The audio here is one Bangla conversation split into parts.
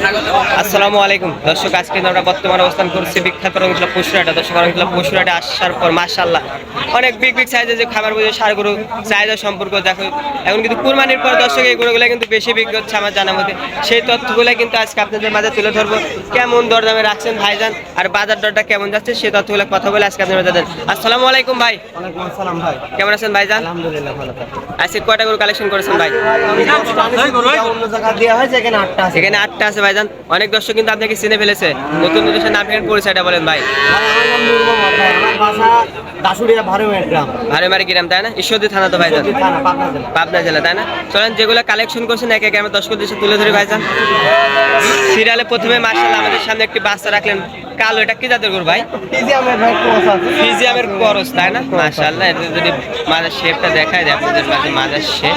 আসসালামু আলাইকুম। দর্শক আজকে আমরা বর্তমানে অবস্থান করছি বিখ্যাত রঙিলা পশুরাটা দর্শক রঙিলা পশুরাটা আসার পর মাশাল্লাহ অনেক বিগ বিগ সাইজের যে খাবার বুঝে সার গরু চাহিদা সম্পর্ক দেখো। এখন কিন্তু কুরবানির পর দর্শক এই গরুগুলো কিন্তু বেশি বিক্রি হচ্ছে আমার জানার মধ্যে সেই তথ্যগুলো কিন্তু আজকে আপনাদের মাঝে তুলে ধরবো। কেমন দরদামে রাখছেন ভাইজান আর বাজার দরটা কেমন যাচ্ছে সেই তথ্যগুলো কথা বলে আজকে আপনাদের মাঝে আসসালামু আলাইকুম ভাই। আসসালাম ভাই। কেমন আছেন ভাইজান? আলহামদুলিল্লাহ ভালো আজকে কয়টা গরু কালেকশন করেছেন ভাই? অন্য জায়গা দেওয়া হয়েছে এখানে আটটা আছে। এখানে আটটা আছে ভাইজান, অনেক দর্শক কিন্তু আপনাকে চিনে ফেলেছে। নতুন নতুন নাম ঠিকানা পরিচয়টা বলেন ভাই। গ্রাম, তাই না? ঈশ্বরদী যেগুলো কালেকশন করছেন তুলে ধরি সিরিয়ালে প্রথমে মার্শাল আমাদের সামনে একটি বাচ্চা রাখলেন কালো এটা কি জাতের গরু ভাই? ফিজিয়ামের ভাই কোর্স তাই না? মাশাআল্লাহ এটা যদি মাথার শেপটা দেখায় দেয় আপনাদের মাঝে মাথার শেপ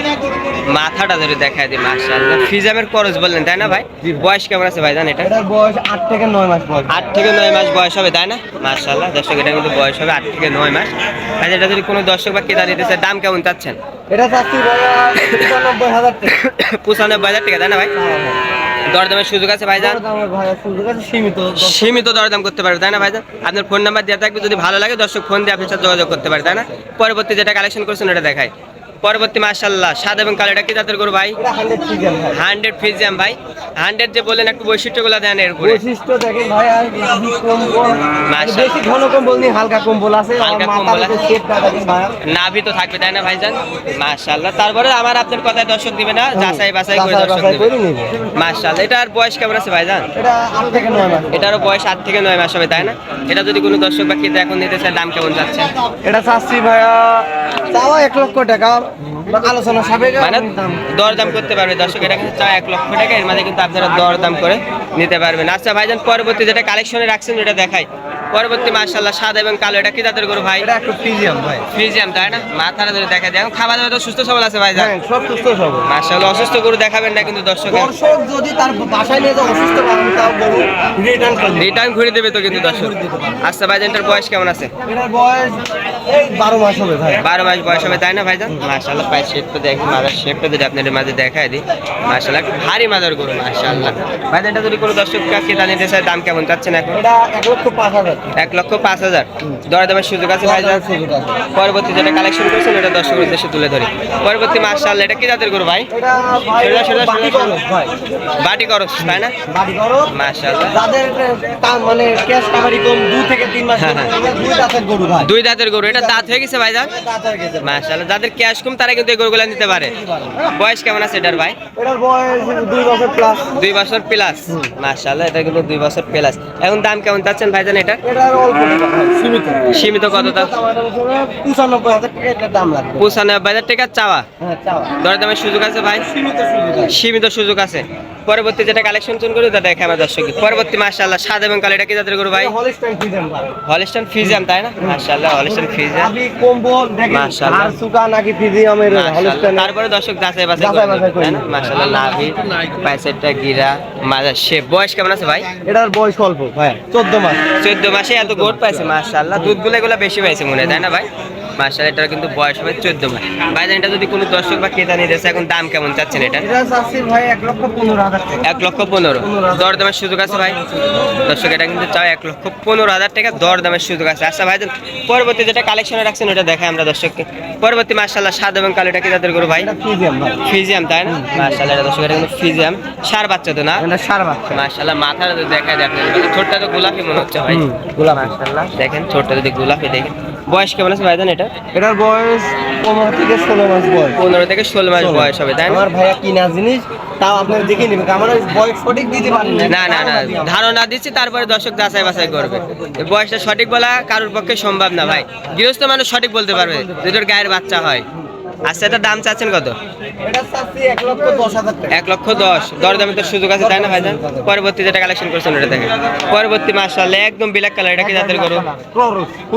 মাথাটা যদি দেখায় দিই মাশাআল্লাহ। ফিজিয়ামের করস বললেন তাই না ভাই? বয়স কেমন আছে ভাইজান এটা? বয়স আট থেকে নয় মাস বয়স। আট থেকে নয় মাস বয়স হবে তাই না? মাশাআল্লাহ দর্শক এটা কিন্তু বয়স হবে আট থেকে নয় মাস। ভাই এটা যদি কোনো দর্শক বা ক্রেতা নিতে চায় দাম কেমন চাচ্ছেন? এটা চাচ্ছি পঁচানব্বই হাজার টাকা। পঁচানব্বই হাজার টাকা তাই না ভাই? দরদামের সুযোগ আছে ভাইজান? সীমিত দরদাম। করতে পারবে তাই না ভাইজান? আপনার ফোন নাম্বার দেওয়া থাকবে যদি ভালো লাগে দর্শক ফোন দিয়ে আপনার সাথে যোগাযোগ করতে পারে তাই না? পরবর্তী যেটা কালেকশন করছেন ওটা দেখায় পরবর্তী মার্শাল্লাহ সাদ এবং কালো এটা কি জাতের করব ভাই? হান্ড্রেড ফিজিয়াম ভাই। হান্ড্রেড যে বললেন একটু বৈশিষ্ট্যগুলো দেন এর উপরে। বৈশিষ্ট্য দেখেন ভাই আর নাভি কম্বল। বেশি ঘন কম্বল নেই হালকা কম্বল আছে। হালকা কম্বল আছে। শেপটা দেখেন ভাইয়া নাভি তো থাকবে তাই না ভাইজান? তারপরে আমার আপনার কথায় দর্শক দিবে না যাচাই বাছাই করে দর্শক দিবে। মার্শাল্লাহ এটার বয়স কেমন আছে ভাইজান? এটা থেকে মাস। এটারও বয়স আট থেকে নয় মাস হবে তাই না? এটা যদি কোনো দর্শক বা ক্রেতা এখন নিতে চায় দাম কেমন যাচ্ছে? এটা চাচ্ছি ভাইয়া এক লক্ষ টাকা। আলোচনা মানে দরদাম করতে পারবে। দর্শক এটা কিন্তু চায় এক লক্ষ টাকা এর মাঝে কিন্তু আপনারা দরদাম করে নিতে পারবেন। আচ্ছা ভাইজান পরবর্তী যেটা কালেকশনে রাখছেন দেখাই। পরবর্তী মার্শাল্লাহ সাদা এবং কালো এটা কি গরু ভাই? এটা একটু প্রিমিয়াম ভাই। ফ্রিজিয়াম তাই না? মাথাটা ধরে দেখা খাওয়া দাওয়া তো সুস্থ সবল আছে ভাইজান? হ্যাঁ সব সুস্থ সব মার্শাল্লাহ অসুস্থ গরু দেখাবেন না কিন্তু দর্শক। দর্শক যদি তার বাসায় নিয়ে যায় অসুস্থ তাও রিটার্ন ঘুরে দেবে তো কিন্তু দর্শক। আচ্ছা ভাইজানটার বয়স কেমন আছে? এটার বয়স বারো মাস হবে ভাই। বারো মাস বয়স হবে তাই না ভাইজান? মার্শাল্লাহ পায়ের শেপটা দেখেন মাদার শেপটা যদি আপনাদের মাঝে দেখায় দিই। মার্শাল্লাহ ভারী মাদার গরু মার্শাল্লাহ ভাইজানটা যদি কোনো দর্শক চায় দাম কেমন চাচ্ছেন এখন? এটা এক লক্ষ পাঁচ হাজার। এক লক্ষ পাঁচ হাজার। দরে দামের সুযোগ আছে ভাইজান? পরবর্তী যেটা কালেকশন করেছেন এটা দর্শক উদ্দেশ্যে তুলে ধরি। পরবর্তী মার্শাল এটা কি জাতের গরু ভাই? বাটি করস তাই না? মার্শাল্লাহ যাদের মানে ক্যাশ কামারি কম দু থেকে তিন মাস হ্যাঁ, হ্যাঁ। দুই দাঁতের গরু ভাই। দুই দাঁতের গরু এটা দাঁত হয়ে গেছে ভাইজান? দাঁত যাদের ক্যাশ কম তারা কিন্তু এই গরুগুলো নিতে পারে। বয়স কেমন আছে এটার ভাই? এটার বয়স দুই বছর প্লাস দুই বছর প্লাস এটা কিন্তু দুই বছর প্লাস এখন দাম কেমন চাচ্ছেন ভাইজান এটা? এটার অল্প সীমিত। সীমিত কত দাম? পঁচানব্বই হাজার টাকা এটার দাম লাগবে। পঁচানব্বই হাজার টাকা চাওয়া? হ্যাঁ চাওয়া। দরে দামের সুযোগ আছে ভাই? সীমিত সুযোগ আছে। সীমিত সুযোগ আছে। পরবর্তী যেটা কালেকশন চুন করি তা দেখে আমার দর্শক পরবর্তী মাশাআল্লাহ সাদা এবং কালো এটা কি জাতের গরু ভাই? হলিস্টান ফিজিয়াম তাই না? মাশাআল্লাহ হলিস্টান ফিজিয়াম নাভি কম্বল দেখেন আর সুকা নাকি ফ্রিজিয়ামের হলিস্টাইন তারপরে দর্শক যাচাই বাছাই যাচাই করবে করে না মাশাআল্লাহ নাভি পাইসেটটা গিরা শেপ বয়স কেমন আছে ভাই? এটার বয়স অল্প ভাই মাস। চোদ্দ মাসে এত গোট পাইছে মাশাআল্লাহ। দুধগুলো এগুলো বেশি পাইছে মনে হয় তাই না ভাই? মাশাআল্লাহ এটার কিন্তু বয়স হবে চোদ্দ মাস। ভাই এটা যদি কোনো দর্শক বা ক্রেতা নিতে চায়, এখন দাম কেমন চাচ্ছেন এটা? ভাই এক লক্ষ পনেরো হাজার এক লক্ষ পনেরো। দর দামের সুযোগ আছে ভাই? দর্শক এটা কিন্তু চাও এক লক্ষ পনেরো হাজার টাকা দর দামের সুযোগ আছে। আচ্ছা ভাই পরবর্তী যেটা কালেকশনে রাখছেন ওটা দেখাই আমরা দর্শককে। পরবর্তী মার্শাল্লাহ সাদ এবং কালোটা কি তাদের করব ভাই? ফ্রিজিয়াম ফিজিয়াম তাই না? মার্শাল্লাহ এটা দর্শক এটা কিন্তু ফিজিয়াম। সার বাচ্চা তো না? সার বাচ্চা। মার্শাল্লাহ মাথাটা দেখা যায় আপনার ছোটটা তো গোলাপি মনে হচ্ছে ভাই। গোলাপি। মার্শাল্লাহ দেখেন ছোটটা যদি গোলাপি দেখেন। বয়স কেমন আছে ভাইজান এটা? এটার বয়স পনেরো থেকে ষোলো মাস বয়স। পনেরো থেকে ষোলো মাস বয়স হবে তাই আমার ভাইয়া কিনা জিনিস তাও আপনার দেখে নেবেন। আমার বয়স সঠিক দিতে পারেন না না না ধারণা দিচ্ছি তারপরে দর্শক যাচাই বাছাই করবে। বয়সটা সঠিক বলা কারোর পক্ষে সম্ভব না ভাই। গৃহস্থ মানুষ সঠিক বলতে পারবে যেটার গায়ের বাচ্চা হয়। আচ্ছা এটা দাম চাচ্ছেন কত? এক লক্ষ দশ দর দরদামে তো সুযোগ আছে তাই না ভাইজান? পরবর্তী যেটা কালেকশন করছেন ওটা দেখেন। পরবর্তী মাসাল্লাহ একদম ব্ল্যাক কালার এটা কি যাদের গরু?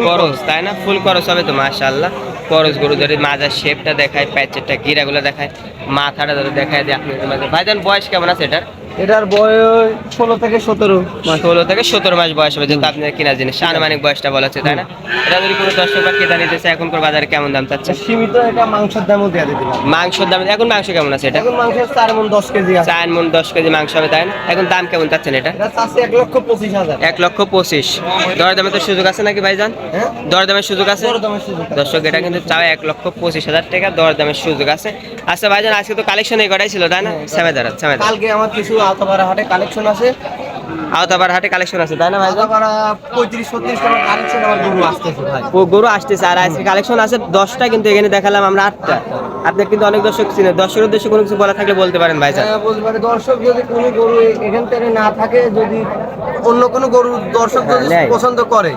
ক্রস, তাই না? ফুল করস হবে তো মাসাল্লাহ করস গরু ধরে মাজার শেপটা দেখায় প্যাচেরটা গিরাগুলো দেখায় মাথাটা ধরে দেখায় দিয়ে আপনাদের ভাইজান বয়স কেমন আছে এটার? এটার বয়স ষোলো থেকে সতেরো। মাস ষোলো থেকে সতেরো মাস বয়স হবে যেহেতু আপনার কিনা জিনিস আনুমানিক বয়সটা বলা হচ্ছে তাই না? এটা যদি কোনো দর্শক বা ক্রেতা নিতে চায় এখনকার বাজারে কেমন দাম চাচ্ছে? সীমিত এটা মাংসের দামও দিয়ে দিলাম মাংসের দাম এখন মাংস কেমন আছে এটা? এখন মাংস চার মন দশ কেজি চার মন দশ কেজি মাংস হবে তাই না? এখন দাম কেমন চাচ্ছেন এটা? এক লক্ষ পঁচিশ হাজার। এক লক্ষ পঁচিশ। দর দামে তো সুযোগ আছে নাকি ভাইজান? হ্যাঁ? দর দামের সুযোগ আছে? দরদামের সুযোগ আছে। দর্শক এটা কিন্তু চাও এক লক্ষ পঁচিশ হাজার টাকা দর দামের সুযোগ আছে। আচ্ছা ভাইজান আজকে তো কালেকশন এই কটাই ছিল তাই না? সেমেদার কালকে আমার কিছু আলতাপাড়া হাটে কালেকশন আছে আওতাবার হাটে কালেকশন আছে তাই না ভাইজান আলতাপাড়া পঁয়ত্রিশ ছত্রিশ টাকার কালেকশন আমার গরু আসতেছে ভাই। গরু আসতেছে আর আজকে কালেকশন আছে দশটা কিন্তু এখানে দেখালাম আমরা আটটা। আপনার কিন্তু অনেক দর্শক দর্শকের উদ্দেশ্যে কোনো কিছু বলা থাকলে বলতে পারেন ভাইজান হ্যাঁ, বলতে পারে। দর্শক যদি কোনো গরু এখান থেকে না থাকে যদি অন্য কোনো গরু দর্শক হ্যাঁ, যদি পছন্দ করে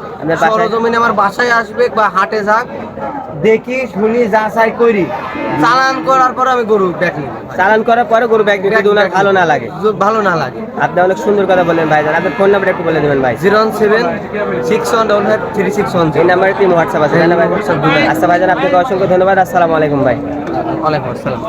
সরজমিনে আমার বাসায় আসবে বা হাটে যাক দেখি শুনি যা চাই করি। চালান করার পরে আমি গরু দেখি চালান করার পরে গরু ব্যাগ দিতে যদি ওনার ভালো না লাগে। ভালো না লাগে। আপনি অনেক সুন্দর কথা বলেন ভাইজান আপনার ফোন নাম্বার একটু বলে দেবেন ভাই। Zero one seven six one double five three six one এই নাম্বারে কি হোয়াটসঅ্যাপ আছে? ভাই। আচ্ছা ভাইজান আপনাকে অসংখ্য ধন্যবাদ। আসসালামু আলাইকুম ভাই। ওয়ালাইকুম আসসালাম।